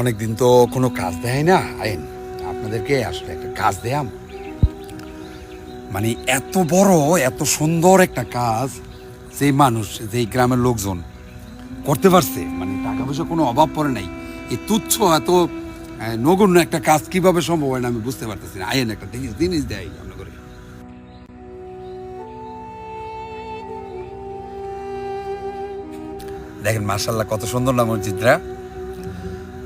অনেকদিন তো কোনো কাজ দেয় না, আইন। আপনাদেরকে আসলে একটা কাজ দেয়াম। মানে এত বড়, এত সুন্দর একটা কাজ যেই মানুষ, যেই গ্রামের লোকজন করতে পারছে মানে টাকা পয়সা কোনো অভাব পড়ে নাই। এই তুচ্ছ, এত নগণ্য একটা কাজ কীভাবে সম্ভব হয় না আমি বুঝতে পারতেছি না। আইন একটা জিনিস জিনিস দেয় দেখেন মার্শাল্লাহ কত সুন্দর না মসজিদরা।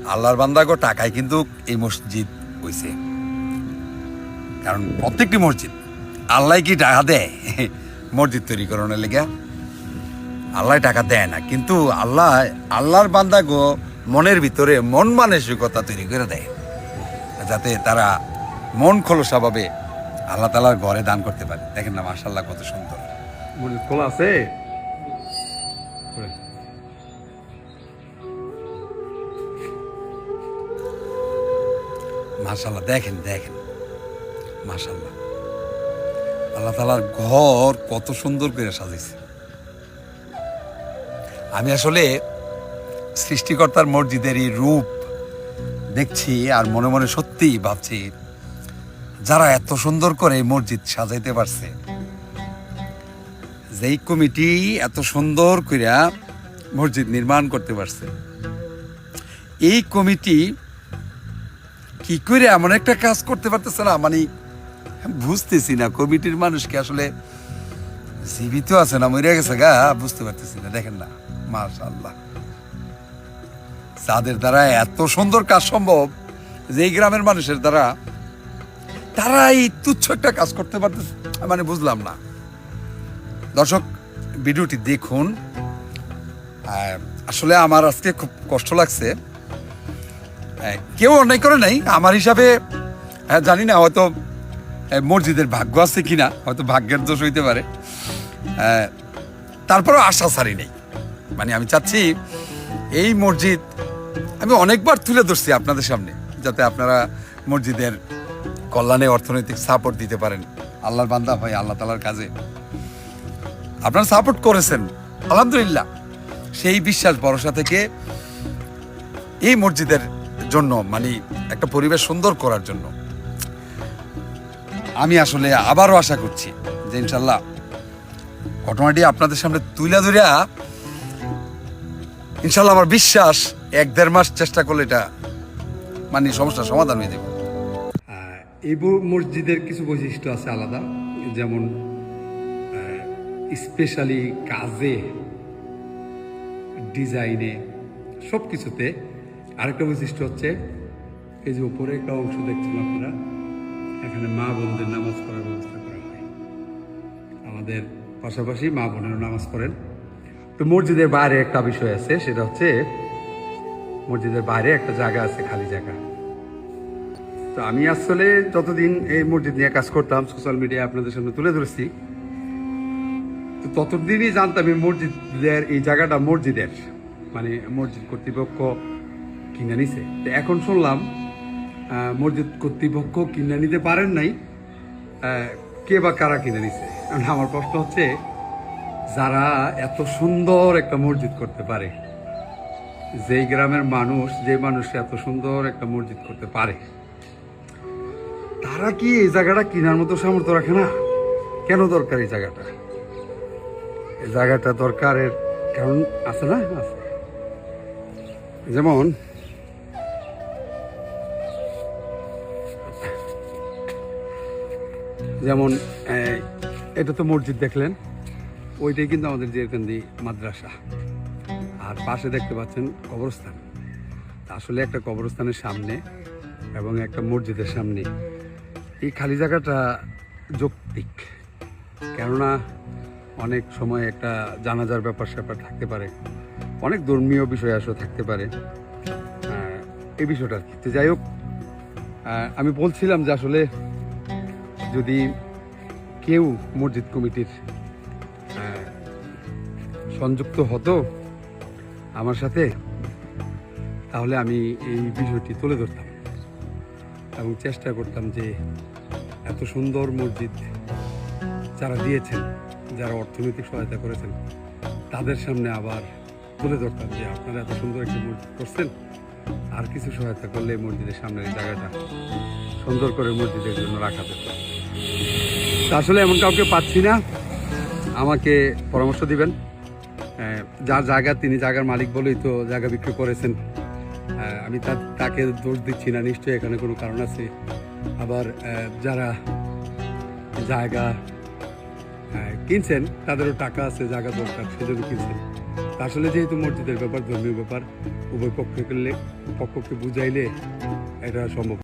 আল্লাহর বান্দাগো টাকায় কিন্তু এই মসজিদ হইছে। কারণ প্রত্যেকটি মসজিদ আল্লাহ কি টাকা দেয়? মসজিদ তৈরি করানোর লেগে আল্লাহ টাকা দেয় না। কিন্তু আল্লাহ, আল্লাহর বান্দাগো মনের ভিতরে মন মানসিকতা তৈরি করে দেয়। যাতে তারা মন খোলসাভাবে আল্লাহ তালার ঘরে দান করতে পারে। দেখেন না মার্শাল্লাহ কত সুন্দর। খোলা আছে? মাশাল্লাহ দেখেন দেখেন। মাশাল্লাহ আল্লাহ তালার ঘর কত সুন্দর করে সাজিয়েছে আমি আসলে সৃষ্টিকর্তার মসজিদের এই রূপ দেখছি আর মনে মনে সত্যিই ভাবছি, যারা এত সুন্দর করে মসজিদ সাজাইতে পারছে, যেই কমিটি এত সুন্দর করে মসজিদ নির্মাণ করতে পারছে। এই কমিটি কি করে এমন একটা কাজ করতে পারতেছে না? মানে বুঝতেছি না, কমিটির মানুষকে আসলে জীবিত আছে না মরে গেছে গা? বুঝতে পারতেছি না, দেখেন না, মাশাআল্লাহ। যাদের দ্বারা এত সুন্দর কাজ সম্ভব যে গ্রামের মানুষের দ্বারা তারা এই তুচ্ছ একটা কাজ করতে পারতেছে মানে বুঝলাম না। দর্শক, ভিডিওটি দেখুন। আসলে আমার আজকে খুব কষ্ট লাগছে। কেউ অন্যায় করে নাই। আমার হিসাবে জানি না হয়তো হ্যাঁ, মসজিদের ভাগ্য আছে কি না হয়তো ভাগ্যের দোষ হইতে পারে। তারপরেও আশা ছাড়ি নেই। মানে আমি চাচ্ছি এই মসজিদ আমি অনেকবার তুলে ধরছি আপনাদের সামনে যাতে আপনারা মসজিদের কল্যাণে অর্থনৈতিক সাপোর্ট দিতে পারেন। আল্লাহর বান্দা হয় আল্লাহ তালার কাজে। আপনারা সাপোর্ট করেছেন আলহামদুলিল্লাহ। সেই বিশ্বাস ভরসা থেকে এই মসজিদের জন্য মানে একটা পরিবেশ সুন্দর করার জন্য। আমি আসলে আবারও আশা করছি যে ইনশাল্লাহ ঘটনাটি আপনাদের সামনে তুলে ধরিয়া ইনশাল্লাহ আমার বিশ্বাস এক দেড় মাস চেষ্টা করলে এটা মানে সমস্যার সমাধান হয়ে যাবে। এই মসজিদের কিছু বৈশিষ্ট্য আছে আলাদা, যেমন স্পেশালি কাজে ডিজাইনে সব কিছুতে আরেকটা বৈশিষ্ট্য হচ্ছে, এই যে উপরে একটা অংশ দেখছেন আপনারা, এখানে মা বোনদের নামাজ পড়ার ব্যবস্থা করা হয়। আমাদের পাশাপাশি মা বোনেরও নামাজ পড়েন। তো মসজিদের বাইরে একটা বিষয় আছে, সেটা হচ্ছে মসজিদের বাইরে একটা জায়গা আছে, খালি জায়গা। তো আমি আসলে যতদিন এই মসজিদ নিয়ে কাজ করতাম সোশ্যাল মিডিয়ায় আপনাদের সামনে তুলে ধরেছি, তো ততদিনই জানতাম এই মসজিদের, এই জায়গাটা মসজিদের মানে মসজিদ কর্তৃপক্ষ কিনে নিছে। তো এখন শুনলাম মসজিদ কর্তৃপক্ষ কিনে নিতে পারেন নাই। কে বা কারা কিনে নিছে? এখন আমার প্রশ্ন হচ্ছে, যারা এত সুন্দর একটা মসজিদ করতে পারে, যেই গ্রামের মানুষ যে মানুষ এত সুন্দর একটা মসজিদ করতে পারে, তারা কি এই জায়গাটা কেনার মতো সামর্থ্য রাখে না? কেন দরকার এই জায়গাটা? এই জায়গাটা দরকারের কারণ আছে না? আছে। যেমন যেমন এটা তো মসজিদ দেখলেন, ওইটাই কিন্তু আমাদের জেরকান্দি মাদ্রাসা। আর পাশে দেখতে পাচ্ছেন কবরস্থান। আসলে একটা কবরস্থানের সামনে এবং একটা মসজিদের সামনে। এই খালি জায়গাটা যৌক্তিক, কেননা অনেক সময় একটা জানাজার ব্যাপার স্যাপার থাকতে পারে। অনেক ধর্মীয় বিষয় আসলে থাকতে পারে। এই বিষয়টা কি। যাই হোক আমি বলছিলাম যে আসলে যদি কেউ মসজিদ কমিটির সংযুক্ত হতো আমার সাথে, তাহলে আমি এই বিষয়টি তুলে ধরতাম এবং চেষ্টা করতাম যে এত সুন্দর মসজিদ যারা দিয়েছেন, যারা অর্থনৈতিক সহায়তা করেছেন, তাদের সামনে আবার তুলে ধরতাম যে আপনারা এত সুন্দর একটি মসজিদ করছেন, আর কিছু সহায়তা করলে মসজিদের সামনের জায়গাটা সুন্দর করে মসজিদের জন্য রাখা যেত আসলে এমন কাউকে পাচ্ছি না। আমাকে পরামর্শ দিবেন। যার জায়গা, তিনি জায়গার মালিক বলেই তো জায়গা বিক্রি করেছেন। আমি তাকে দোষ দিচ্ছি না, নিশ্চয়ই এখানে কোনো কারণ আছে। আবার যারা জায়গা কিনছেন, তাদেরও টাকা আছে, জায়গা দরকার, সেজন্য কিনছেন। আসলে যেহেতু মসজিদের ব্যাপার, ধর্মীয় ব্যাপার, উভয় পক্ষকে পক্ষকে বুঝাইলে এটা সম্ভব।